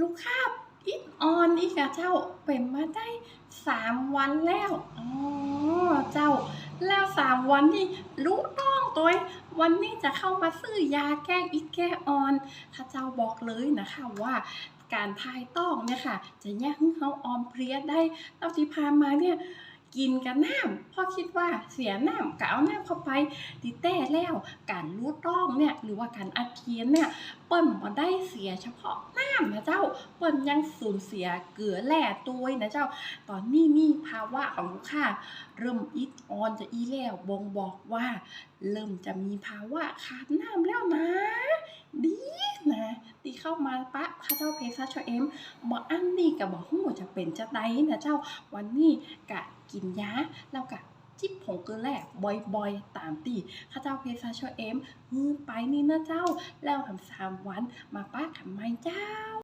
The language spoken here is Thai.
ลูกค้าอิดออนอีกอะเจ้าเป็นมาได้สามวันแล้วอ๋อเจ้า แล้วสามวันนี่รู้ต้องตัววันนี้จะเข้ามาซื้อยาแก้อิดแก้ออนข้าเจ้าบอกเลยนะคะว่าการทายต้องเนี่ยค่ะ จะแยกให้เขาออมเพลียได้เท่าที่ผ่านมาเนี่ย กินกับน้ำพ่อคิดว่าเสียน้ำกะเอาน้ำเข้าไปติแต่แล้วการรูดต้องเนี่ยหรือว่าการอาเจียนเนี่ยเปิ้นบ่ได้เสียเฉพาะน้ำนะเจ้าเปิ้นยังสูญเสียเกลือแร่ตัวนะเจ้า ตอนนี้มีภาวะของลูกค้าเริ่มอิดออนจะอีแล้วบ่งบอกว่า เริ่มจะมีภาวะขาดน้ำแล้วนะ เข้ามาปะข้าเจ้าเพชรชเอ็มบอกอันนี่กับบ่ฮู้จะเป็นจะได้นะเจ้าวันนี้กะกินยาแล้วกะจิบผงเกลือแร่บ่อยๆ ตามตีข้าเจ้าเพชรชเอ็มฮือไปนี่นะเจ้า แล้วทำสามวันมาป้าขันไมเจ้า